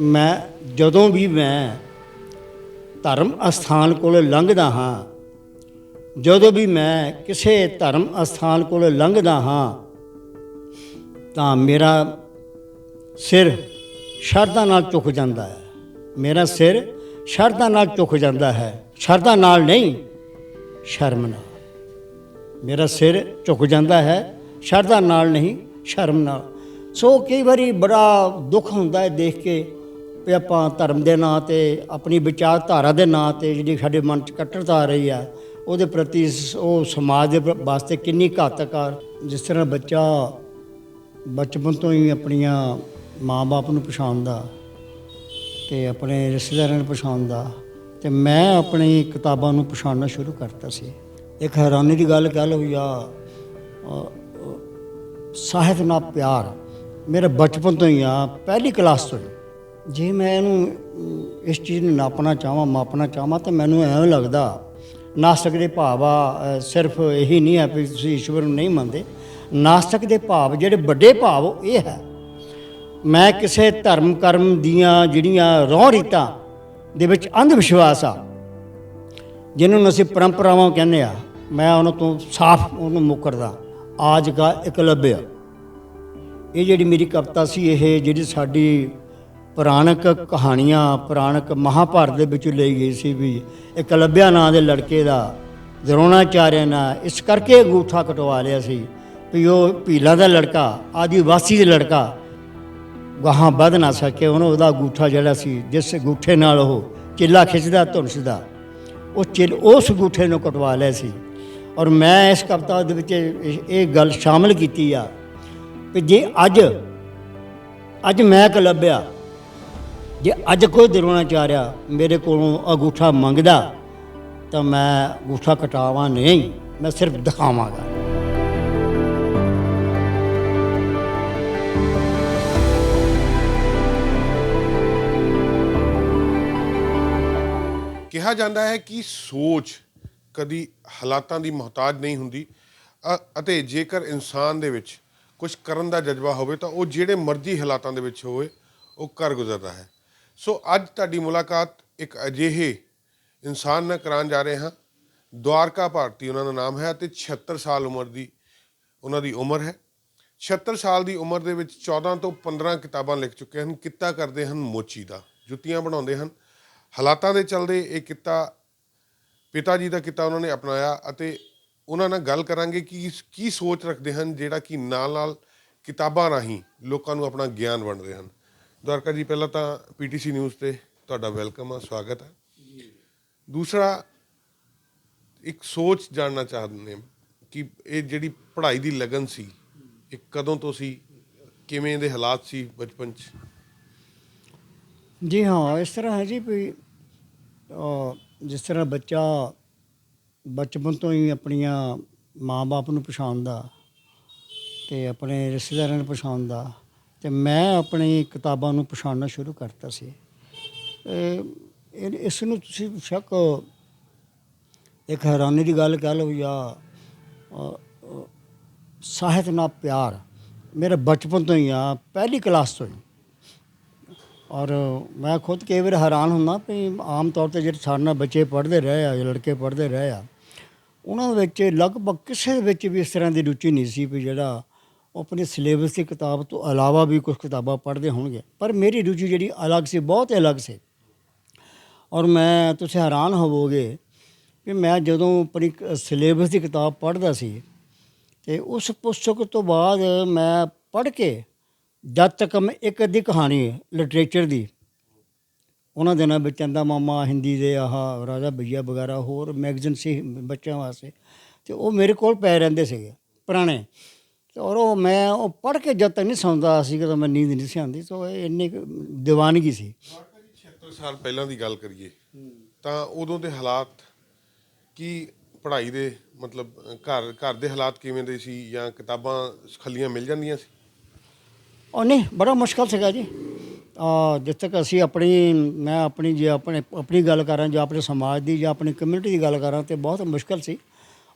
ਮੈਂ ਜਦੋਂ ਵੀ ਮੈਂ ਧਰਮ ਅਸਥਾਨ ਕੋਲ ਲੰਘਦਾ ਹਾਂ, ਜਦੋਂ ਵੀ ਮੈਂ ਕਿਸੇ ਧਰਮ ਅਸਥਾਨ ਕੋਲ ਲੰਘਦਾ ਹਾਂ, ਤਾਂ ਮੇਰਾ ਸਿਰ ਸ਼ਰਧਾ ਨਾਲ ਝੁਕ ਜਾਂਦਾ ਹੈ। ਮੇਰਾ ਸਿਰ ਸ਼ਰਧਾ ਨਾਲ ਝੁਕ ਜਾਂਦਾ ਹੈ। ਸ਼ਰਧਾ ਨਾਲ ਨਹੀਂ, ਸ਼ਰਮ ਨਾਲ। ਮੇਰਾ ਸਿਰ ਝੁਕ ਜਾਂਦਾ ਹੈ। ਸ਼ਰਧਾ ਨਾਲ ਨਹੀਂ, ਸ਼ਰਮ ਨਾਲ। ਸੋ ਕਈ ਵਾਰੀ ਬੜਾ ਦੁੱਖ ਹੁੰਦਾ ਹੈ ਦੇਖ ਕੇ ਵੀ ਆਪਾਂ ਧਰਮ ਦੇ ਨਾਂ ਤੇ, ਆਪਣੀ ਵਿਚਾਰਧਾਰਾ ਦੇ ਨਾਂ ਤੇ ਜਿਹੜੀ ਸਾਡੇ ਮਨ 'ਚ ਕੱਟੜਤਾ ਆ ਰਹੀ ਆ ਉਹਦੇ ਪ੍ਰਤੀ ਸ- ਉਹ ਸਮਾਜ ਦੇ ਵਾਸਤੇ ਕਿੰਨੀ ਘਾਤਕ ਆ। ਜਿਸ ਤਰ੍ਹਾਂ ਬੱਚਾ ਬਚਪਨ ਤੋਂ ਹੀ ਆਪਣੀਆਂ ਮਾਂ-ਬਾਪ ਨੂੰ ਪਛਾਣਦਾ ਤੇ ਆਪਣੇ ਰਿਸ਼ਤੇਦਾਰਾਂ ਨੂੰ ਪਛਾਣਦਾ ਤੇ ਮੈਂ ਆਪਣੀ ਕਿਤਾਬਾਂ ਨੂੰ ਪਛਾਣਨਾ ਸ਼ੁਰੂ ਕਰਤਾ ਸੀ। ਇੱਕ ਹੈਰਾਨੀ ਦੀ ਗੱਲ ਕਹਿ ਲਓ ਜਾਂ ਸਾਹਿਤ ਨਾਲ ਪਿਆਰ। ਮੇਰਾ ਬਚਪਨ ਤੋਂ ਹੀ ਆ, ਪਹਿਲੀ ਕਲਾਸ ਤੋਂ ਹੀ। ਜੇ ਮੈਂ ਇਹਨੂੰ ਇਸ ਚੀਜ਼ ਨੂੰ ਨਾਪਣਾ ਚਾਹਾਂ, ਮਾਪਣਾ ਚਾਹਾਂ, ਤਾਂ ਮੈਨੂੰ ਐਂ ਲੱਗਦਾ, ਨਾਸਤਕ ਦੇ ਭਾਵ ਆ ਸਿਰਫ ਇਹੀ ਨਹੀਂ ਹੈ ਵੀ ਤੁਸੀਂ ਈਸ਼ਵਰ ਨੂੰ ਨਹੀਂ ਮੰਨਦੇ। ਨਾਸਤਕ ਦੇ ਭਾਵ, ਜਿਹੜੇ ਵੱਡੇ ਭਾਵ, ਇਹ ਹੈ। ਮੈਂ ਕਿਸੇ ਧਰਮ, ਕਰਮ ਦੀਆਂ ਜਿਹੜੀਆਂ ਰੋਹ ਰੀਤਾਂ ਦੇ ਵਿੱਚ ਅੰਧ ਵਿਸ਼ਵਾਸ ਆ, ਜਿਹਨੂੰ ਨੂੰ ਅਸੀਂ ਪਰੰਪਰਾਵਾਂ ਕਹਿੰਦੇ ਆ, ਮੈਂ ਉਹਨਾਂ ਤੋਂ ਸਾਫ਼ ਉਹਨੂੰ ਮੁਕਰਦਾ। ਆਜ ਕਾ ਇਕਲਬਯ ਇਹ ਜਿਹੜੀ ਮੇਰੀ ਕਵਿਤਾ ਸੀ, ਇਹ ਜਿਹੜੀ ਸਾਡੀ ਪੁਰਾਣਕ ਕਹਾਣੀਆਂ, ਪੁਰਾਣਕ ਮਹਾਭਾਰਤ ਦੇ ਵਿੱਚੋਂ ਲਈ ਗਈ ਸੀ ਵੀ ਇਕਲਬਿਆ ਨਾਂ ਦੇ ਲੜਕੇ ਦਾ, ਦਰੋਣਾਚਾਰਿਆ ਨੇ ਇਸ ਕਰਕੇ ਅੰਗੂਠਾ ਕਟਵਾ ਲਿਆ ਸੀ ਵੀ ਉਹ ਭੀਲਾਂ ਦਾ ਲੜਕਾ ਆਦੀਵਾਸੀ ਦਾ ਲੜਕਾ, ਗਾਹਾਂ ਵੱਧ ਨਾ ਸਕੇ। ਉਹਨੂੰ ਉਹਦਾ ਅੰਗੂਠਾ ਜਿਹੜਾ ਸੀ, ਜਿਸ ਅੰਗੂਠੇ ਨਾਲ ਉਹ ਚਿੱਲਾ ਖਿੱਚਦਾ ਧੁਨਸਦਾ ਉਹ ਚਿੱਲ, ਉਸ ਅੰਗੂਠੇ ਨੂੰ ਕਟਵਾ ਲਿਆ ਸੀ। ਔਰ ਮੈਂ ਇਸ ਕਵਿਤਾ ਦੇ ਵਿੱਚ ਇਹ ਇਹ ਗੱਲ ਸ਼ਾਮਲ ਕੀਤੀ ਆ ਕਿ ਜੇ ਅੱਜ ਅੱਜ ਮੈਂ ਲੱਭਿਆ, ਜੇ ਅੱਜ ਕੋਈ ਦਰੋਣਾਚਾਰਿਆ ਮੇਰੇ ਕੋਲੋਂ ਅੰਗੂਠਾ ਮੰਗਦਾ, ਤਾਂ ਮੈਂ ਅੰਗੂਠਾ ਕਟਾਵਾਂ ਨਹੀਂ, ਮੈਂ ਸਿਰਫ ਦਿਖਾਵਾਂਗਾ। ਕਿਹਾ ਜਾਂਦਾ ਹੈ ਕਿ ਸੋਚ ਕਦੀ ਹਾਲਾਤਾਂ ਦੀ ਮੁਹਤਾਜ ਨਹੀਂ ਹੁੰਦੀ, ਅ- ਅਤੇ ਜੇਕਰ ਇਨਸਾਨ ਦੇ ਵਿੱਚ ਕੁਝ ਕਰਨ ਦਾ ਜਜ਼ਬਾ ਹੋਵੇ ਤਾਂ ਉਹ ਜਿਹੜੇ ਮਰਜ਼ੀ ਹਾਲਾਤਾਂ ਦੇ ਵਿੱਚ ਹੋਵੇ, ਉਹ ਕਰ ਗੁਜ਼ਰਦਾ ਹੈ। ਸੋ ਅੱਜ ਤੁਹਾਡੀ ਮੁਲਾਕਾਤ ਇੱਕ ਅਜਿਹੇ ਇਨਸਾਨ ਨਾਲ ਕਰਾਉਣ ਜਾ ਰਹੇ ਹਾਂ। ਦਵਾਰਕਾ ਭਾਰਤੀ ਉਹਨਾਂ ਦਾ ਨਾਮ ਹੈ ਅਤੇ 76 ਸਾਲ ਉਮਰ ਦੀ, ਉਹਨਾਂ ਦੀ ਉਮਰ ਹੈ। 76 ਸਾਲ ਦੀ ਉਮਰ ਦੇ ਵਿੱਚ 14 ਤੋਂ 15 ਕਿਤਾਬਾਂ ਲਿਖ ਚੁੱਕੇ ਹਨ। ਕਿੱਤਾ ਕਰਦੇ ਹਨ ਮੋਚੀ ਦਾ, ਜੁੱਤੀਆਂ ਬਣਾਉਂਦੇ ਹਨ। ਹਾਲਾਤਾਂ ਦੇ ਚਲਦੇ ਇਹ ਕਿੱਤਾ, ਪਿਤਾ ਜੀ ਦਾ ਕਿੱਤਾ ਉਹਨਾਂ ਨੇ ਅਪਣਾਇਆ ਅਤੇ ਉਹਨਾਂ ਨਾਲ ਗੱਲ ਕਰਾਂਗੇ ਕਿ ਕੀ ਸੋਚ ਰੱਖਦੇ ਹਨ, ਜਿਹੜਾ ਕਿ ਨਾਲ ਨਾਲ ਕਿਤਾਬਾਂ ਰਾਹੀਂ ਲੋਕਾਂ ਨੂੰ ਆਪਣਾ ਗਿਆਨ ਵੰਡ ਰਹੇ ਹਨ। ਦਵਾਰਕਾ ਜੀ, ਪਹਿਲਾਂ ਤਾਂ ਪੀਟੀਸੀ ਨਿਊਜ਼ ਤੇ ਤੁਹਾਡਾ ਵੈਲਕਮ ਆ, ਸਵਾਗਤ ਹੈ। ਦੂਸਰਾ, ਇੱਕ ਸੋਚ ਜਾਣਨਾ ਚਾਹੁੰਦੇ ਕਿ ਇਹ ਜਿਹੜੀ ਪੜ੍ਹਾਈ ਦੀ ਲਗਨ ਸੀ, ਇਹ ਕਦੋਂ ਤੋਂ ਸੀ, ਕਿਵੇਂ ਦੇ ਹਾਲਾਤ ਸੀ ਬਚਪਨ 'ਚ? ਜੀ ਹਾਂ, ਇਸ ਤਰ੍ਹਾਂ ਹੈ ਜੀ ਵੀ ਜਿਸ ਤਰ੍ਹਾਂ ਬੱਚਾ ਬਚਪਨ ਤੋਂ ਹੀ ਆਪਣੀਆਂ ਮਾਂ-ਬਾਪ ਨੂੰ ਪਛਾਣਦਾ ਤੇ ਆਪਣੇ ਰਿਸ਼ਤੇਦਾਰਾਂ ਨੂੰ ਪਛਾਣਦਾ ਤੇ ਮੈਂ ਆਪਣੀ ਕਿਤਾਬਾਂ ਨੂੰ ਪਛਾਣਨਾ ਸ਼ੁਰੂ ਕਰਤਾ ਸੀ। ਇਹ- ਇਸ ਨੂੰ ਤੁਸੀਂ ਸ਼ੱਕ, ਇੱਕ ਹੈਰਾਨੀ ਦੀ ਗੱਲ ਕਹਿ ਲਓ ਜਾਂ ਸਾਹਿਤ ਨਾਲ ਪਿਆਰ। ਮੇਰੇ ਬਚਪਨ ਤੋਂ ਹੀ ਆ, ਪਹਿਲੀ ਕਲਾਸ ਤੋਂ ਹੀ। ਔਰ ਮੈਂ ਖੁਦ ਕਈ ਵਾਰ ਹੈਰਾਨ ਹੁੰਦਾ ਵੀ ਆਮ ਤੌਰ ਤੇ ਜਿਹੜੇ ਸਾਡੇ ਨਾਲ ਬੱਚੇ ਪੜ੍ਹਦੇ ਰਹੇ ਆ, ਜਾਂ ਲੜਕੇ ਪੜ੍ਹਦੇ ਰਹੇ ਆ, ਉਹਨਾਂ ਦੇ ਵਿੱਚ ਲਗਭਗ ਕਿਸੇ ਵਿੱਚ ਵੀ ਇਸ ਤਰ੍ਹਾਂ ਦੀ ਰੁਚੀ ਨਹੀਂ ਸੀ ਵੀ ਜਿਹੜਾ ਉਹ ਆਪਣੇ ਸਿਲੇਬਸ ਦੀ ਕਿਤਾਬ ਤੋਂ ਇਲਾਵਾ ਵੀ ਕੁਝ ਕਿਤਾਬਾਂ ਪੜ੍ਹਦੇ ਹੋਣਗੇ। ਪਰ ਮੇਰੀ ਰੁਚੀ ਜਿਹੜੀ ਅਲੱਗ ਸੀ, ਬਹੁਤ ਅਲੱਗ ਸੀ। ਔਰ ਮੈਂ, ਤੁਸੀਂ ਹੈਰਾਨ ਹੋਵੋਗੇ ਕਿ ਮੈਂ ਜਦੋਂ ਆਪਣੀ ਸਿਲੇਬਸ ਦੀ ਕਿਤਾਬ ਪੜ੍ਹਦਾ ਸੀ ਤੇ ਉਸ ਪੁਸਤਕ ਤੋਂ ਬਾਅਦ ਮੈਂ ਪੜ੍ਹ ਕੇ ਜਦ ਤੱਕ ਮੈਂ ਇੱਕ ਅੱਧੀ ਕਹਾਣੀ ਲਿਟਰੇਚਰ ਦੀ, ਉਹਨਾਂ ਦਿਨਾਂ ਵਿੱਚ ਚੰਦਾ ਮਾਮਾ ਹਿੰਦੀ ਦੇ ਆਹ ਰਾਜਾ ਭਈਆ ਵਗੈਰਾ ਹੋਰ ਮੈਗਜ਼ੀਨ ਸੀ ਬੱਚਿਆਂ ਵਾਸਤੇ, ਤੇ ਉਹ ਮੇਰੇ ਕੋਲ ਪੈ ਰਹਿੰਦੇ ਸੀਗੇ ਪੁਰਾਣੇ। ਤੇ ਔਰ ਉਹ ਮੈਂ ਉਹ ਪੜ੍ਹ ਕੇ ਜਦ ਤੱਕ ਨਹੀਂ ਸੌਂਦਾ ਸੀ ਕਿ ਮੈਂ ਨੀਂਦ ਨਹੀਂ ਸੀ ਆਉਂਦੀ, ਸੋ ਇਹ ਇੰਨੀ ਕੁ ਦੀਵਾਨਗੀ ਸੀ। 76 ਸਾਲ ਪਹਿਲਾਂ ਦੀ ਗੱਲ ਕਰੀਏ, ਤਾਂ ਉਦੋਂ ਦੇ ਹਾਲਾਤ ਕੀ ਪੜ੍ਹਾਈ ਦੇ ਮਤਲਬ ਘਰ ਘਰ ਦੇ ਹਾਲਾਤ ਕਿਵੇਂ ਦੇ ਸੀ ਜਾਂ ਕਿਤਾਬਾਂ ਖੱਲੀਆਂ ਮਿਲ ਜਾਂਦੀਆਂ ਸੀ? ਉਹ ਨਹੀਂ ਬੜਾ ਮੁਸ਼ਕਲ ਸੀਗਾ ਜੀ। ਆ ਜਿਸ ਤੱਕ ਅਸੀਂ ਆਪਣੀ ਮੈਂ ਆਪਣੀ ਜੇ ਆਪਣੇ ਆਪਣੀ ਗੱਲ ਕਰਾਂ ਜਾਂ ਆਪਣੇ ਸਮਾਜ ਦੀ ਜਾਂ ਆਪਣੀ ਕਮਿਊਨਿਟੀ ਦੀ ਗੱਲ ਕਰਾਂ ਤੇ ਬਹੁਤ ਮੁਸ਼ਕਲ ਸੀ।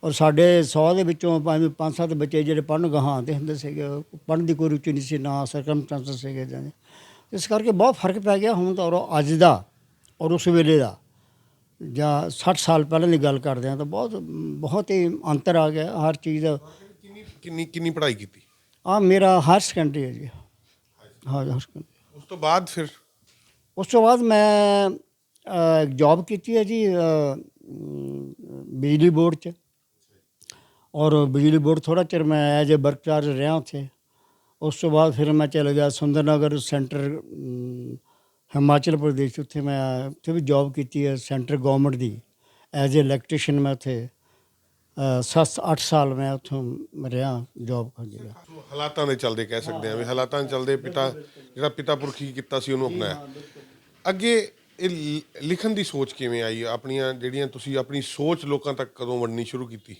ਔਰ ਸਾਡੇ 100 ਦੇ ਵਿੱਚੋਂ ਭਾਵੇਂ ਪੰਜ ਸੱਤ ਬੱਚੇ ਜਿਹੜੇ ਪੜ੍ਹਨ ਗਾਹਾਂ ਆਉਂਦੇ ਹੁੰਦੇ ਸੀਗੇ ਪੜ੍ਹਨ ਦੀ ਕੋਈ ਰੁਚੀ ਨਹੀਂ ਸੀ ਨਾ ਸਰਕਮਸਟੈਂਸਸ ਸੀਗੇ ਜਾਂ ਇਸ ਕਰਕੇ ਬਹੁਤ ਫ਼ਰਕ ਪੈ ਗਿਆ ਹੁਣ ਤਾਂ ਔਰ ਅੱਜ ਦਾ ਔਰ ਉਸ ਵੇਲੇ ਦਾ। ਜਾਂ 60 ਸਾਲ ਪਹਿਲਾਂ ਦੀ ਗੱਲ ਕਰਦੇ ਹਾਂ ਤਾਂ ਬਹੁਤ ਬਹੁਤ ਹੀ ਅੰਤਰ ਆ ਗਿਆ ਹਰ ਚੀਜ਼। ਦਾ ਕਿੰਨੀ ਕਿੰਨੀ ਕਿੰਨੀ ਪੜ੍ਹਾਈ ਕੀਤੀ? ਆ ਮੇਰਾ ਹਾਇਰ ਸੈਕੰਡਰੀ ਹੈ ਜੀ। ਹਾਂ ਹਾਇਰ ਸੈਕੰਡਰੀ ਉਸ ਤੋਂ ਬਾਅਦ ਫਿਰ ਉਸ ਤੋਂ ਬਾਅਦ ਮੈਂ ਜੌਬ ਕੀਤੀ ਹੈ ਜੀ ਅ, ਅਮ, ਬਿਜਲੀ ਬੋਰਡ 'ਚ ਔਰ ਬਿਜਲੀ ਬੋਰਡ ਥੋੜਾ ਚਿਰ ਮੈਂ ਐਜ ਅ ਵਰਕ ਚਾਰਜ ਰਿਹਾ ਉੱਥੇ ਉਸ ਤੋਂ ਬਾਅਦ ਫਿਰ ਮੈਂ ਚਲਾ ਗਿਆ ਸੁੰਦਰਨਗਰ ਸੈਂਟਰ ਅਮ, ਹਿਮਾਚਲ ਪ੍ਰਦੇਸ਼ ਉੱਥੇ ਮੈਂ ਉੱਥੇ ਵੀ ਜੌਬ ਕੀਤੀ ਹੈ ਸੈਂਟਰ ਗਵਰਨਮੈਂਟ ਦੀ ਐਜ ਅ ਇਲੈਕਟ੍ਰੀਸ਼ੀਅਨ ਮੈਂ ਉੱਥੇ 7-8 ਸਾਲ ਮੈਂ ਉੱਥੋਂ ਰਿਹਾ ਜੌਬ ਕਰ ਗਿਆ ਹਾਲਾਤਾਂ ਦੇ ਚੱਲਦੇ ਕਹਿ ਸਕਦੇ ਹਾਂ ਵੀ ਹਾਲਾਤਾਂ ਦੇ ਚੱਲਦੇ ਪਿਤਾ ਜਿਹੜਾ ਪਿਤਾ ਪੁਰਖੀ ਕੀਤਾ ਸੀ ਉਹਨੂੰ ਅਪਣਾਇਆ। ਅੱਗੇ ਇਹ ਲਿਖਣ ਦੀ ਸੋਚ ਕਿਵੇਂ ਆਈ? ਆਪਣੀਆਂ ਜਿਹੜੀਆਂ ਤੁਸੀਂ ਆਪਣੀ ਸੋਚ ਲੋਕਾਂ ਤੱਕ ਕਦੋਂ ਵੰਡਣੀ ਸ਼ੁਰੂ ਕੀਤੀ?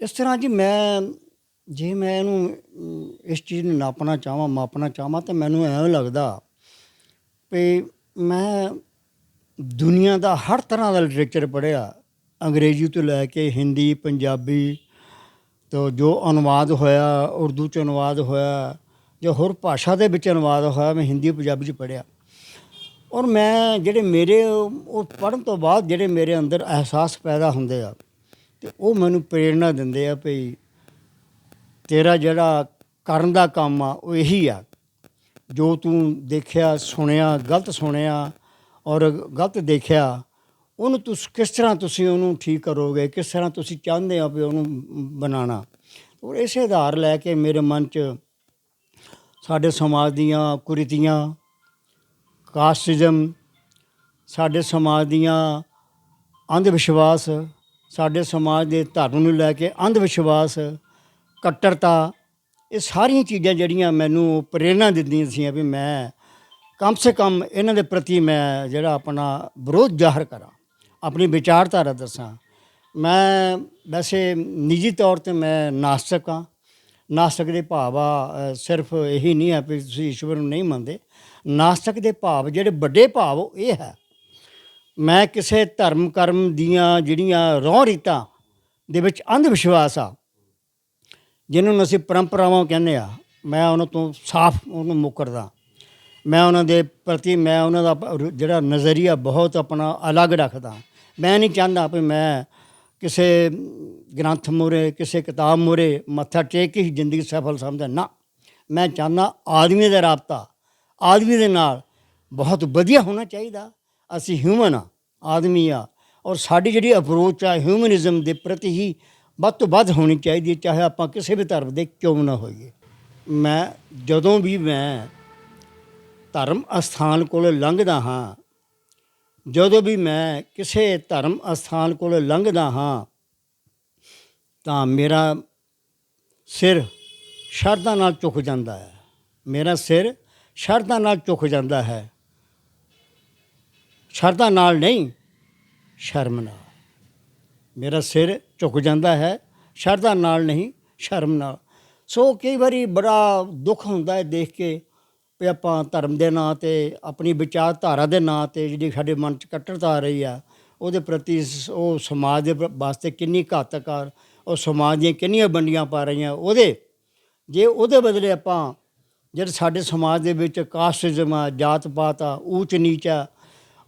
ਇਸ ਤਰ੍ਹਾਂ ਜੀ ਮੈਂ ਜੇ ਮੈਂ ਇਹਨੂੰ ਇਸ ਚੀਜ਼ ਨੂੰ ਨਾਪਣਾ ਚਾਹਾਂ ਮਾਪਣਾ ਚਾਹਾਂ ਤਾਂ ਮੈਨੂੰ ਐਵੇਂ ਲੱਗਦਾ ਵੀ ਮੈਂ ਦੁਨੀਆ ਦਾ ਹਰ ਤਰ੍ਹਾਂ ਦਾ ਲਿਟਰੇਚਰ ਪੜ੍ਹਿਆ। ਅੰਗਰੇਜ਼ੀ ਤੋਂ ਲੈ ਕੇ ਹਿੰਦੀ, ਪੰਜਾਬੀ ਤੋਂ ਜੋ ਅਨੁਵਾਦ ਹੋਇਆ, ਉਰਦੂ ਚ ਅਨੁਵਾਦ ਹੋਇਆ, ਜੋ ਹੋਰ ਭਾਸ਼ਾ ਦੇ ਵਿੱਚ ਅਨੁਵਾਦ ਹੋਇਆ, ਮੈਂ ਹਿੰਦੀ ਪੰਜਾਬੀ ਚ ਪੜ੍ਹਿਆ। ਔਰ ਮੈਂ ਜਿਹੜੇ ਮੇਰੇ, ਉਹ ਪੜ੍ਹਨ ਤੋਂ ਬਾਅਦ ਜਿਹੜੇ ਮੇਰੇ ਅੰਦਰ ਅਹਿਸਾਸ ਪੈਦਾ ਹੁੰਦੇ ਆ, ਤੇ ਉਹ ਮੈਨੂੰ ਪ੍ਰੇਰਣਾ ਦਿੰਦੇ ਆ ਭਈ ਤੇਰਾ ਜਿਹੜਾ ਕਰਨ ਦਾ ਕੰਮ ਆ, ਉਹ ਇਹੀ ਆ। ਜੋ ਤੂੰ ਦੇਖਿਆ, ਸੁਣਿਆ, ਗਲਤ ਸੁਣਿਆ ਔਰ ਗਲਤ ਦੇਖਿਆ ਉਹਨੂੰ ਤੁਸੀਂ, ਕਿਸ ਤਰ੍ਹਾਂ ਤੁਸੀਂ ਉਹਨੂੰ ਠੀਕ ਕਰੋਗੇ? ਕਿਸ ਤਰ੍ਹਾਂ ਤੁਸੀਂ ਚਾਹੁੰਦੇ ਹੋ ਵੀ ਉਹਨੂੰ ਬਣਾਉਣਾ? ਔਰ ਇਸੇ ਆਧਾਰ ਲੈ ਕੇ ਮੇਰੇ ਮਨ 'ਚ ਸਾਡੇ ਸਮਾਜ ਦੀਆਂ ਕੁਰੀਤੀਆਂ, ਕਾਸਟਿਜ਼ਮ, ਸਾਡੇ ਸਮਾਜ ਦੀਆਂ ਅੰਧ ਵਿਸ਼ਵਾਸ ਸਾਡੇ ਸਮਾਜ ਦੇ ਧਰਮ ਨੂੰ ਲੈ ਕੇ ਅੰਧ ਵਿਸ਼ਵਾਸ ਕੱਟੜਤਾ, ਇਹ ਸਾਰੀਆਂ ਚੀਜ਼ਾਂ ਜਿਹੜੀਆਂ ਮੈਨੂੰ ਪ੍ਰੇਰਣਾ ਦਿੰਦੀਆਂ ਸੀ ਵੀ ਮੈਂ ਕਮ ਸੇ ਕਮ ਇਹਨਾਂ ਦੇ ਪ੍ਰਤੀ ਮੈਂ ਜਿਹੜਾ ਆਪਣਾ ਵਿਰੋਧ ਜ਼ਾਹਰ ਕਰਾਂ। ਆਪਣੀ ਵਿਚਾਰਧਾਰਾ ਦੱਸਾਂ। ਮੈਂ ਵੈਸੇ ਨਿੱਜੀ ਤੌਰ ਤੇ ਮੈਂ ਨਾਸਤਕ ਹਾਂ। ਨਾਸਤਕ ਦੇ ਭਾਵ ਆ ਸਿਰਫ ਇਹੀ ਨਹੀਂ ਹੈ ਵੀ ਤੁਸੀਂ ਈਸ਼ਵਰ ਨੂੰ ਨਹੀਂ ਮੰਨਦੇ। ਨਾਸਤਕ ਦੇ ਭਾਵ, ਜਿਹੜੇ ਵੱਡੇ ਭਾਵ ਇਹ ਹੈ, ਮੈਂ ਕਿਸੇ ਧਰਮ, ਕਰਮ ਦੀਆਂ ਜਿਹੜੀਆਂ ਰੋਹ ਰੀਤਾਂ ਦੇ ਵਿੱਚ ਅੰਧ ਵਿਸ਼ਵਾਸ ਆ ਜਿਹਨੂੰ ਨੂੰ ਅਸੀਂ ਪਰੰਪਰਾਵਾਂ ਕਹਿੰਦੇ ਆ ਮੈਂ ਉਹਨਾਂ ਤੋਂ ਸਾਫ਼ ਉਹਨੂੰ ਮੁਕਰਦਾ। ਮੈਂ ਉਹਨਾਂ ਦੇ ਪ੍ਰਤੀ, ਮੈਂ ਉਹਨਾਂ ਦਾ ਜਿਹੜਾ ਨਜ਼ਰੀਆ ਬਹੁਤ ਆਪਣਾ ਅਲੱਗ ਰੱਖਦਾ। ਮੈਂ ਨਹੀਂ ਚਾਹੁੰਦਾ ਵੀ ਮੈਂ ਕਿਸੇ ਗ੍ਰੰਥ ਮੂਹਰੇ, ਕਿਸੇ ਕਿਤਾਬ ਮੂਹਰੇ ਮੱਥਾ ਟੇਕ ਕੇ ਹੀ ਜ਼ਿੰਦਗੀ ਸਫਲ ਸਮਝਦਾ। ਨਾ, ਮੈਂ ਚਾਹੁੰਦਾ ਆਦਮੀ ਦਾ ਰਾਬਤਾ, ਆਦਮੀ ਦੇ ਨਾਲ ਬਹੁਤ ਵਧੀਆ ਹੋਣਾ ਚਾਹੀਦਾ। ਅਸੀਂ ਹਿਊਮਨ ਆ, ਆਦਮੀ ਆ, ਔਰ ਸਾਡੀ ਜਿਹੜੀ ਅਪਰੋਚ ਆ ਹਿਊਮਨਿਜ਼ਮ ਦੇ ਪ੍ਰਤੀ ਹੀ ਵੱਧ ਤੋਂ ਵੱਧ ਹੋਣੀ ਚਾਹੀਦੀ ਚਾਹੇ ਆਪਾਂ ਕਿਸੇ ਵੀ ਧਰਮ ਦੇ ਕਿਉਂ ਨਾ ਹੋਈਏ। ਮੈਂ ਜਦੋਂ ਵੀ ਮੈਂ ਧਰਮ ਅਸਥਾਨ ਕੋਲ ਲੰਘਦਾ ਹਾਂ ਜਦੋਂ ਵੀ ਮੈਂ ਕਿਸੇ ਧਰਮ ਅਸਥਾਨ ਕੋਲ ਲੰਘਦਾ ਹਾਂ, ਤਾਂ ਮੇਰਾ ਸਿਰ ਸ਼ਰਧਾ ਨਾਲ ਝੁਕ ਜਾਂਦਾ ਹੈ। ਮੇਰਾ ਸਿਰ ਸ਼ਰਧਾ ਨਾਲ ਝੁਕ ਜਾਂਦਾ ਹੈ। ਸ਼ਰਧਾ ਨਾਲ ਨਹੀਂ, ਸ਼ਰਮ ਨਾਲ। ਮੇਰਾ ਸਿਰ ਝੁਕ ਜਾਂਦਾ ਹੈ, ਸ਼ਰਧਾ ਨਾਲ ਨਹੀਂ, ਸ਼ਰਮ ਨਾਲ। ਸੋ ਕਈ ਵਾਰੀ ਬੜਾ ਦੁੱਖ ਹੁੰਦਾ ਹੈ ਦੇਖ ਕੇ। ਵੀ ਆਪਾਂ ਧਰਮ ਦੇ ਨਾਂ ਤੇ, ਆਪਣੀ ਵਿਚਾਰਧਾਰਾ ਦੇ ਨਾਂ ਤੇ ਜਿਹੜੀ ਸਾਡੇ ਮਨ 'ਚ ਕੱਟੜਤਾ ਆ ਰਹੀ ਆ, ਉਹਦੇ ਪ੍ਰਤੀ ਸ- ਉਹ ਸਮਾਜ ਦੇ ਵਾਸਤੇ ਕਿੰਨੀ ਘਾਤਕ ਆ, ਉਹ ਸਮਾਜ ਦੀਆਂ ਕਿੰਨੀਆਂ ਵੰਡੀਆਂ ਪਾ ਰਹੀਆਂ, ਉਹਦੇ, ਜੇ ਉਹਦੇ ਬਦਲੇ ਆਪਾਂ ਜਿਹੜੇ ਸਾਡੇ ਸਮਾਜ ਦੇ ਵਿੱਚ ਕਾਸਟਿਜ਼ਮ ਆ ਜਾਤ ਪਾਤ ਆ ਊਚ ਨੀਚ ਆ,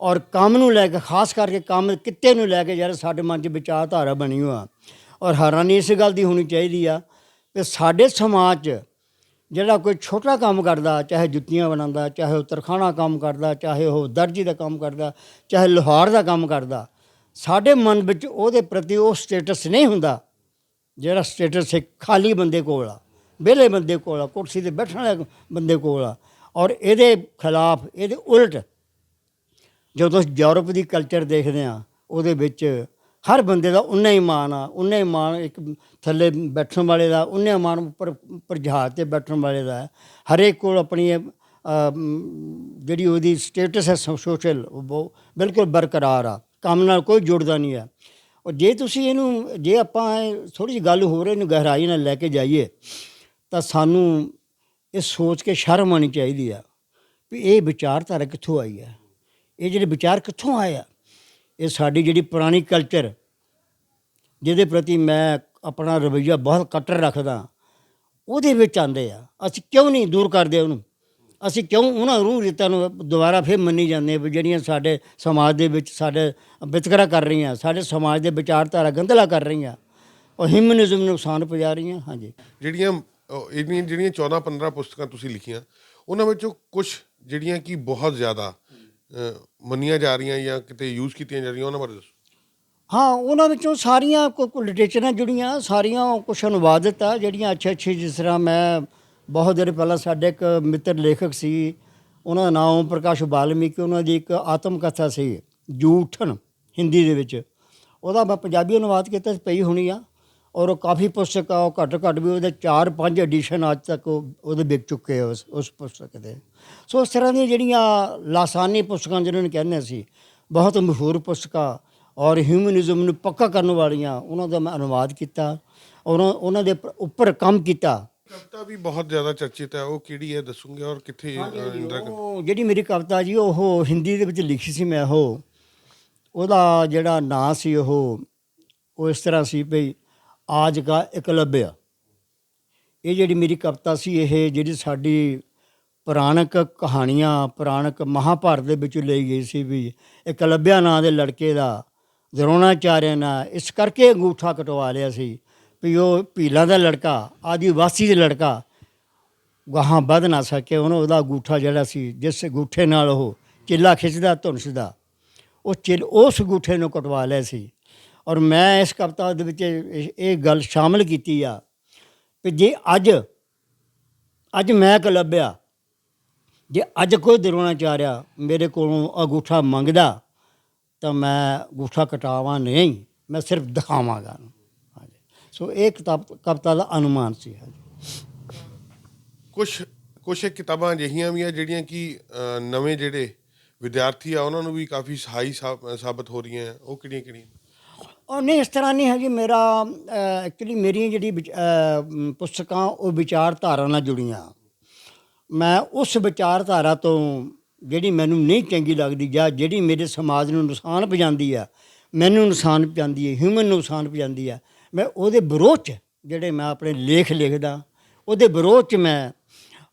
ਔਰ ਕੰਮ ਨੂੰ ਲੈ ਕੇ, ਖਾਸ ਕਰਕੇ ਕੰਮ ਕਿੱਤੇ ਨੂੰ ਲੈ ਕੇ ਯਾਰ ਸਾਡੇ ਮਨ 'ਚ ਵਿਚਾਰਧਾਰਾ ਬਣੀ ਹੋਆ ਔਰ ਹੈਰਾਨੀ ਇਸ ਗੱਲ ਦੀ ਹੋਣੀ ਚਾਹੀਦੀ ਆ ਕਿ ਸਾਡੇ ਸਮਾਜ 'ਚ ਜਿਹੜਾ ਕੋਈ ਛੋਟਾ ਕੰਮ ਕਰਦਾ, ਚਾਹੇ ਜੁੱਤੀਆਂ ਬਣਾਉਂਦਾ, ਚਾਹੇ ਉਹ ਤਰਖਾਣਾ ਕੰਮ ਕਰਦਾ, ਚਾਹੇ ਉਹ ਦਰਜੀ ਦਾ ਕੰਮ ਕਰਦਾ, ਚਾਹੇ ਲੋਹਾਰ ਦਾ ਕੰਮ ਕਰਦਾ, ਸਾਡੇ ਮਨ ਵਿੱਚ ਉਹਦੇ ਪ੍ਰਤੀ ਉਹ ਸਟੇਟਸ ਨਹੀਂ ਹੁੰਦਾ, ਜਿਹੜਾ ਸਟੇਟਸ ਇੱਕ ਖਾਲੀ ਬੰਦੇ ਕੋਲ ਆ, ਵਿਹਲੇ ਬੰਦੇ ਕੋਲ ਆ, ਕੁਰਸੀ ਤੇ ਬੈਠਣ ਵਾਲੇ ਬੰਦੇ ਕੋਲ ਆ, ਔਰ ਇਹਦੇ ਖਿਲਾਫ, ਇਹਦੇ ਉਲਟ ਜਦੋਂ ਅਸੀਂ ਯੂਰਪ ਦੀ ਕਲਚਰ ਦੇਖਦੇ ਆ ਉਹਦੇ ਵਿੱਚ ਹਰ ਬੰਦੇ ਦਾ ਉਨਾ ਹੀ ਮਾਣ ਆ, ਉਨਾ ਹੀ ਮਾਣ ਇੱਕ ਥੱਲੇ ਬੈਠਣ ਵਾਲੇ ਦਾ, ਉਨਾ ਹੀ ਮਾਣ ਉੱਪਰ ਉੱਪਰ ਜਹਾਜ਼ ਤੇ ਬੈਠਣ ਵਾਲੇ ਦਾ ਹਰੇਕ ਕੋਲ ਆਪਣੀ ਜਿਹੜੀ ਉਹਦੀ ਸਟੇਟਸ ਹੈ ਸੋਸ਼ਲ ਉਹ ਬਹੁ- ਬਿਲਕੁਲ ਬਰਕਰਾਰ ਆ, ਕੰਮ ਨਾਲ ਕੋਈ ਜੁੜਦਾ ਨਹੀਂ ਆ ਔਰ ਜੇ ਤੁਸੀਂ ਇਹਨੂੰ, ਜੇ ਆਪਾਂ ਥੋੜੀ ਜਿਹੀ ਗੱਲ ਹੋ ਰਹੀ ਇਹਨੂੰ ਗਹਿਰਾਈ ਨਾਲ ਲੈ ਕੇ ਜਾਈਏ, ਤਾਂ ਸਾਨੂੰ ਇਹ ਸੋਚ ਕੇ ਸ਼ਰਮ ਆਉਣੀ ਚਾਹੀਦੀ ਆ ਵੀ ਇਹ ਵਿਚਾਰਧਾਰਾ ਕਿੱਥੋਂ ਆਈ ਹੈ? ਇਹ ਜਿਹੜੇ ਵਿਚਾਰ ਕਿੱਥੋਂ ਆਏ ਆ? ਇਹ ਸਾਡੀ ਜਿਹੜੀ ਪੁਰਾਣੀ ਕਲਚਰ ਜਿਹਦੇ ਪ੍ਰਤੀ ਮੈਂ ਆਪਣਾ ਰਵੱਈਆ ਬਹੁਤ ਕੱਟਰ ਰੱਖਦਾ ਉਹਦੇ ਵਿੱਚ ਆਂਦੇ ਆ। ਅਸੀਂ ਕਿਉਂ ਨਹੀਂ ਦੂਰ ਕਰਦੇ ਉਹਨੂੰ? ਅਸੀਂ ਕਿਉਂ ਉਹਨਾਂ ਰੂਹ ਰੀਤਾਂ ਨੂੰ ਦੁਬਾਰਾ ਫਿਰ ਮੰਨੀ ਜਾਂਦੇ ਵੀ ਜਿਹੜੀਆਂ ਸਾਡੇ ਸਮਾਜ ਦੇ ਵਿੱਚ ਸਾਡੇ ਵਿਤਕਰਾ ਕਰ ਰਹੀਆਂ ਸਾਡੇ ਸਮਾਜ ਦੇ ਵਿਚਾਰਧਾਰਾ ਗੰਧਲਾ ਕਰ ਰਹੀਆਂ ਉਹ ਹਿਊਮਨਿਜ਼ਮ ਨੂੰ ਨੁਕਸਾਨ ਪਹੁੰਚਾ ਰਹੀਆਂ ਹਾਂਜੀ। ਜਿਹੜੀਆਂ ਅਹ, ਇਹਦੀਆਂ ਜਿਹੜੀਆਂ 14 15 ਪੁਸਤਕਾਂ ਤੁਸੀਂ ਲਿਖੀਆਂ ਉਹਨਾਂ ਵਿੱਚੋਂ ਕੁਝ ਜਿਹੜੀਆਂ ਕਿ ਬਹੁਤ ਜ਼ਿਆਦਾ ਮੰਨੀਆਂ ਜਾ ਰਹੀਆਂ ਜਾਂ ਕਿਤੇ ਯੂਜ਼ ਕੀਤੀਆਂ ਜਾ ਰਹੀਆਂ, ਉਹਨਾਂ ਬਾਰੇ ਦੱਸੋ। ਹਾਂ, ਉਹਨਾਂ ਵਿੱਚੋਂ ਸਾਰੀਆਂ ਕੋਈ ਲਿਟਰੇਚਰਾਂ ਜੁੜੀਆਂ ਸਾਰੀਆਂ ਕੁਛ ਅਨੁਵਾਦਿਤ ਆ ਜਿਹੜੀਆਂ ਅੱਛੇ ਅੱਛੇ ਜਿਸ ਤਰ੍ਹਾਂ ਮੈਂ ਬਹੁਤ ਦੇਰ ਪਹਿਲਾਂ ਸਾਡੇ ਇੱਕ ਮਿੱਤਰ ਲੇਖਕ ਸੀ, ਉਹਨਾਂ ਦਾ ਨਾਮ ਪ੍ਰਕਾਸ਼ ਬਾਲਮੀਕੀ, ਉਹਨਾਂ ਦੀ ਇੱਕ ਆਤਮ ਕਥਾ ਸੀ, ਜੂਠਣ, ਹਿੰਦੀ ਦੇ ਵਿੱਚ। ਉਹਦਾ ਮੈਂ ਪੰਜਾਬੀ ਅਨੁਵਾਦ ਕੀਤਾ ਪਈ ਹੋਣੀ ਆ। ਔਰ ਉਹ ਕਾਫੀ ਪੁਸਤਕ ਆ ਉਹ ਘੱਟ ਘੱਟ ਵੀ ਉਹਦੇ 4-5 ਐਡੀਸ਼ਨ ਅੱਜ ਤੱਕ ਉਹ ਉਹਦੇ ਵਿਕ ਚੁੱਕੇ ਉਸ ਉਸ ਪੁਸਤਕ ਦੇ। ਸੋ ਇਸ ਤਰ੍ਹਾਂ ਦੀਆਂ ਜਿਹੜੀਆਂ ਲਾਸਾਨੀ ਪੁਸਤਕਾਂ ਜਿਹਨਾਂ ਨੂੰ ਕਹਿੰਦੇ ਸੀ ਬਹੁਤ ਮਸ਼ਹੂਰ ਪੁਸਤਕਾਂ ਔਰ ਹਿਊਮਨਿਜ਼ਮ ਨੂੰ ਪੱਕਾ ਕਰਨ ਵਾਲੀਆਂ ਉਹਨਾਂ ਦਾ ਮੈਂ ਅਨੁਵਾਦ ਕੀਤਾ ਔਰ ਉਹਨਾਂ ਦੇ ਉੱਪਰ- ਕੰਮ ਕੀਤਾ। ਕਵਿਤਾ ਵੀ ਬਹੁਤ ਜ਼ਿਆਦਾ ਚਰਚਿਤ ਹੈ ਉਹ ਕਿਹੜੀ ਹੈ ਦੱਸੂਗੇ ਔਰ ਕਿੱਥੇ ਉਹ ਜਿਹੜੀ ਮੇਰੀ ਕਵਿਤਾ ਜੀ ਉਹ ਹਿੰਦੀ ਦੇ ਵਿੱਚ ਲਿਖੀ ਸੀ ਮੈਂ ਉਹ। ਉਹਦਾ ਜਿਹੜਾ ਨਾਂ ਸੀ ਉਹ ਉਹ ਇਸ ਤਰ੍ਹਾਂ ਸੀ ਭਈ ਆਜ ਕਾ ਇਕਲਬਿਆ ਇਹ ਜਿਹੜੀ ਮੇਰੀ ਕਵਿਤਾ ਸੀ, ਇਹ ਜਿਹੜੀ ਸਾਡੀ ਪੁਰਾਣਕ ਕਹਾਣੀਆਂ, ਪੁਰਾਣਕ ਮਹਾਭਾਰਤ ਦੇ ਵਿੱਚ ਲਈ ਗਈ ਸੀ ਵੀ ਇਕਲਬਿਆ ਨਾਂ ਦੇ ਲੜਕੇ ਦਾ ਦਰੋਣਾਚਾਰਿਆ ਨਾਲ, ਇਸ ਕਰਕੇ ਅੰਗੂਠਾ ਕਟਵਾ ਲਿਆ ਸੀ ਵੀ ਉਹ ਭੀਲਾਂ ਦਾ ਲੜਕਾ, ਆਦੀਵਾਸੀ ਦਾ ਲੜਕਾ, ਗਾਹਾਂ ਵੱਧ ਨਾ ਸਕੇ। ਉਹਨੂੰ ਉਹਦਾ ਅੰਗੂਠਾ ਜਿਹੜਾ ਸੀ, ਜਿਸ ਅੰਗੂਠੇ ਨਾਲ ਉਹ ਚਿੱਲਾ ਖਿੱਚਦਾ ਧੁਨਸਦਾ ਉਹ ਚਿੱਲ, ਉਸ ਅੰਗੂਠੇ ਨੂੰ ਕਟਵਾ ਲਿਆ ਸੀ। ਔਰ ਮੈਂ ਇਸ ਕਵਿਤਾ ਦੇ ਵਿੱਚ ਇਹ ਇਹ ਗੱਲ ਸ਼ਾਮਲ ਕੀਤੀ ਆ ਕਿ ਜੇ ਅੱਜ ਅੱਜ ਮੈਂ ਕ ਲੱਭਿਆ, ਜੇ ਅੱਜ ਕੋਈ ਦਰੋਣਾਚਾਰਿਆ ਮੇਰੇ ਕੋਲੋਂ ਅੰਗੂਠਾ ਮੰਗਦਾ, ਤਾਂ ਮੈਂ ਅੰਗੂਠਾ ਕਟਾਵਾਂ ਨਹੀਂ, ਮੈਂ ਸਿਰਫ ਦਿਖਾਵਾਂਗਾ। ਹਾਂਜੀ। ਸੋ ਇਹ ਕਿਤਾਬ ਕਵਿਤਾ ਦਾ ਅਨੁਮਾਨ ਸੀ। ਹਾਂਜੀ। ਕੁਝ ਕੁਝ ਕਿਤਾਬਾਂ ਅਜਿਹੀਆਂ ਵੀ ਆ ਜਿਹੜੀਆਂ ਕਿ ਨਵੇਂ ਜਿਹੜੇ ਵਿਦਿਆਰਥੀ ਆ, ਉਹਨਾਂ ਨੂੰ ਵੀ ਕਾਫੀ ਸਹਾਈ ਸਾਬ- ਸਾਬਤ ਹੋ ਰਹੀਆਂ ਉਹ ਕਿਹੜੀਆਂ ਕਿਹੜੀਆਂ? ਔਰ ਨਹੀਂ, ਇਸ ਤਰ੍ਹਾਂ ਨਹੀਂ ਹੈ ਜੀ, ਮੇਰਾ ਐਕਚੁਅਲੀ ਮੇਰੀ ਜਿਹੜੀ ਵਿਚ- ਪੁਸਤਕਾਂ, ਉਹ ਵਿਚਾਰਧਾਰਾ ਨਾਲ ਜੁੜੀਆਂ। ਮੈਂ ਉਸ ਵਿਚਾਰਧਾਰਾ ਤੋਂ ਜਿਹੜੀ ਮੈਨੂੰ ਨਹੀਂ ਚੰਗੀ ਲੱਗਦੀ ਜਾਂ ਜਿਹੜੀ ਮੇਰੇ ਸਮਾਜ ਨੂੰ ਨੁਕਸਾਨ ਪਹੁੰਚਾਉਂਦੀ ਆ, ਮੈਨੂੰ ਨੁਕਸਾਨ ਪਹੁੰਚਾਉਂਦੀ ਹੈ ਹਿਊਮਨ ਨੂੰ ਨੁਕਸਾਨ ਪਹੁੰਚਾਉਂਦੀ ਆ, ਮੈਂ ਉਹਦੇ ਵਿਰੋਧ 'ਚ ਜਿਹੜੇ ਮੈਂ ਆਪਣੇ ਲੇਖ ਲਿਖਦਾ, ਉਹਦੇ ਵਿਰੋਧ 'ਚ ਮੈਂ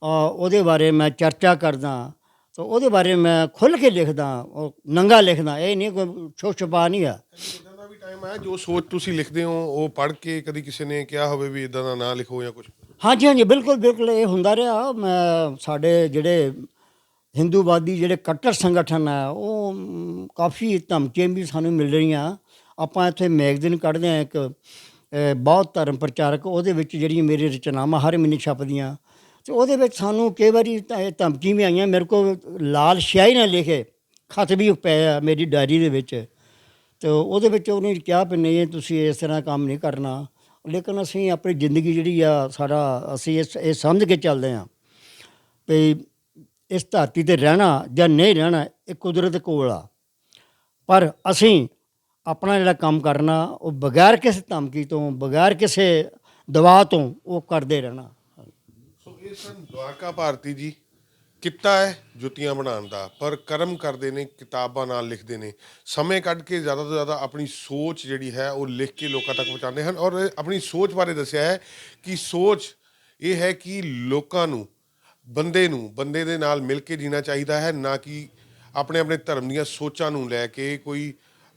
ਉਹਦੇ ਬਾਰੇ ਮੈਂ ਚਰਚਾ ਕਰਦਾ, ਤਾਂ ਉਹਦੇ ਬਾਰੇ ਮੈਂ ਖੁੱਲ੍ਹ ਕੇ ਲਿਖਦਾ, ਉਹ ਨੰਗਾ ਲਿਖਦਾ, ਇਹ ਨਹੀਂ ਕੋਈ ਛੁਪ ਛੁਪਾ ਨਹੀਂ ਆ। ਟਾਈਮ ਹੈ ਜੋ ਸੋਚ ਤੁਸੀਂ ਲਿਖਦੇ ਹੋ, ਉਹ ਪੜ੍ਹ ਕੇ ਕਦੀ ਕਿਸੇ ਨੇ ਕਿਹਾ ਹੋਵੇ ਵੀ ਇਦਾਂ ਦਾ ਨਾਂ ਲਿਖੋ ਜਾਂ ਕੁਝ ਹਾਂਜੀ ਹਾਂਜੀ, ਬਿਲਕੁਲ ਬਿਲਕੁਲ, ਇਹ ਹੁੰਦਾ ਰਿਹਾ। ਮੈਂ, ਸਾਡੇ ਜਿਹੜੇ ਹਿੰਦੂਵਾਦੀ ਜਿਹੜੇ ਕੱਟੜ ਸੰਗਠਨ ਆ ਉਹ ਕਾਫੀ ਧਮਕੀਆਂ ਵੀ ਸਾਨੂੰ ਮਿਲ ਰਹੀਆਂ। ਆਪਾਂ ਇੱਥੇ ਮੈਗਜ਼ੀਨ ਕੱਢਦੇ ਆ ਇੱਕ ਬਹੁਤ ਧਰਮ ਪ੍ਰਚਾਰਕ, ਉਹਦੇ ਵਿੱਚ ਜਿਹੜੀਆਂ ਮੇਰੀ ਰਚਨਾਵਾਂ ਹਰ ਮਹੀਨੇ ਛਪਦੀਆਂ। ਤੇ ਉਹਦੇ ਵਿੱਚ ਸਾਨੂੰ ਕਈ ਵਾਰੀ ਤਾਂ ਧਮਕੀ ਵੀ ਆਈਆਂ, ਮੇਰੇ ਕੋਲ ਲਾਲ ਸਿਆਹੀ ਨੇ ਲਿਖੇ, ਖਤ ਵੀ ਪਏ ਆ ਮੇਰੀ ਡਾਇਰੀ ਦੇ ਵਿੱਚ। ਤੇ ਉਹਦੇ ਵਿੱਚ ਉਹਨੇ ਕਿਹਾ ਵੀ ਨਹੀਂ, ਤੁਸੀਂ ਇਸ ਤਰ੍ਹਾਂ ਕੰਮ ਨਹੀਂ ਕਰਨਾ। ਲੇਕਿਨ ਅਸੀਂ ਆਪਣੀ ਜ਼ਿੰਦਗੀ ਜਿਹੜੀ ਆ, ਸਾਡਾ, ਅਸੀਂ ਇਸ, ਇਹ ਸਮਝ ਕੇ ਚੱਲਦੇ ਹਾਂ ਵੀ ਇਸ ਧਰਤੀ ਤੇ ਰਹਿਣਾ ਜਾਂ ਨਹੀਂ ਰਹਿਣਾ, ਇਹ ਕੁਦਰਤ ਕੋਲ ਆ। ਪਰ ਅਸੀਂ ਆਪਣਾ ਜਿਹੜਾ ਕੰਮ ਕਰਨਾ, ਉਹ ਬਗੈਰ ਕਿਸੇ ਧਮਕੀ ਤੋਂ, ਬਗੈਰ ਕਿਸੇ ਦਬਾਅ ਤੋਂ ਉਹ ਕਰਦੇ ਰਹਿਣਾ। ਸੋ ਇਹ ਸਨ ਦਵਾਰਕਾ ਭਾਰਤੀ ਜੀ। ਕਿੱਤਾ ਹੈ ਜੁੱਤੀਆਂ ਬਣਾਉਣ ਦਾ, ਪਰ ਕਰਮ ਕਰਦੇ ਨੇ, ਕਿਤਾਬਾਂ ਨਾਲ ਲਿਖਦੇ ਨੇ। ਸਮੇਂ ਕੱਢ ਕੇ ਜ਼ਿਆਦਾ ਤੋਂ ਜ਼ਿਆਦਾ ਆਪਣੀ ਸੋਚ ਜਿਹੜੀ ਹੈ, ਉਹ ਲਿਖ ਕੇ ਲੋਕਾਂ ਤੱਕ ਪਹੁੰਚਾਉਂਦੇ ਹਨ। ਔਰ ਆਪਣੀ ਸੋਚ ਬਾਰੇ ਦੱਸਿਆ ਹੈ ਕਿ ਸੋਚ ਇਹ ਹੈ ਕਿ ਲੋਕਾਂ ਨੂੰ, ਬੰਦੇ ਨੂੰ, ਬੰਦੇ ਦੇ ਨਾਲ ਮਿਲ ਕੇ ਜੀਣਾ ਚਾਹੀਦਾ ਹੈ, ਨਾ ਕਿ ਆਪਣੇ ਆਪਣੇ ਧਰਮ ਦੀਆਂ ਸੋਚਾਂ ਨੂੰ ਲੈ ਕੇ ਕੋਈ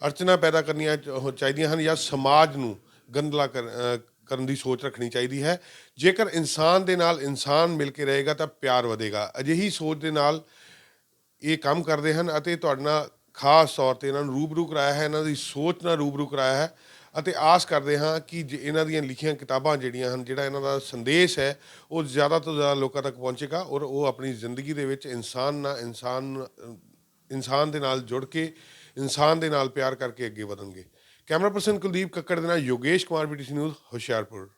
ਅਰਚਨਾ ਪੈਦਾ ਕਰਨੀਆਂ ਚਾਹੀਦੀਆਂ ਹਨ ਜਾਂ ਸਮਾਜ ਨੂੰ ਗੰਦਲਾ ਕਰ- ਕਰਨ ਦੀ ਸੋਚ ਰੱਖਣੀ ਚਾਹੀਦੀ ਹੈ। ਜੇਕਰ ਇਨਸਾਨ ਦੇ ਨਾਲ ਇਨਸਾਨ ਮਿਲ ਕੇ ਰਹੇਗਾ ਤਾਂ ਪਿਆਰ ਵਧੇਗਾ। ਅਜਿਹੀ ਸੋਚ ਦੇ ਨਾਲ ਇਹ ਕੰਮ ਕਰਦੇ ਹਨ ਅਤੇ ਤੁਹਾਡੇ ਨਾਲ ਖਾਸ ਤੌਰ ਤੇ ਇਹਨਾਂ ਨੂੰ ਰੂਬਰੂ ਕਰਾਇਆ ਹੈ, ਇਹਨਾਂ ਦੀ ਸੋਚ ਨਾਲ ਰੂਬਰੂ ਕਰਾਇਆ ਹੈ ਅਤੇ ਆਸ ਕਰਦੇ ਹਾਂ ਕਿ ਜੇ ਇਹਨਾਂ ਦੀਆਂ ਲਿਖੀਆਂ ਕਿਤਾਬਾਂ ਜਿਹੜੀਆਂ ਹਨ, ਜਿਹੜਾ ਇਹਨਾਂ ਦਾ ਸੰਦੇਸ਼ ਹੈ, ਉਹ ਜ਼ਿਆਦਾ ਤੋਂ ਜ਼ਿਆਦਾ ਲੋਕਾਂ ਤੱਕ ਪਹੁੰਚੇਗਾ ਔਰ ਉਹ ਆਪਣੀ ਜ਼ਿੰਦਗੀ ਦੇ ਵਿੱਚ ਇਨਸਾਨ ਨਾਲ ਇਨਸਾਨ ਇਨਸਾਨ ਦੇ ਨਾਲ ਜੁੜ ਕੇ, ਇਨਸਾਨ ਦੇ ਨਾਲ ਪਿਆਰ ਕਰਕੇ ਅੱਗੇ ਵਧਣਗੇ। ਕੈਮਰਾ ਪਰਸਨ ਕੁਲਦੀਪ ਕੱਕੜ ਦੇ ਨਾਲ ਯੋਗੇਸ਼ ਕੁਮਾਰ ਬੀਟੀਸੀ ਨਿਊਜ਼ ਹੁਸ਼ਿਆਰਪੁਰ।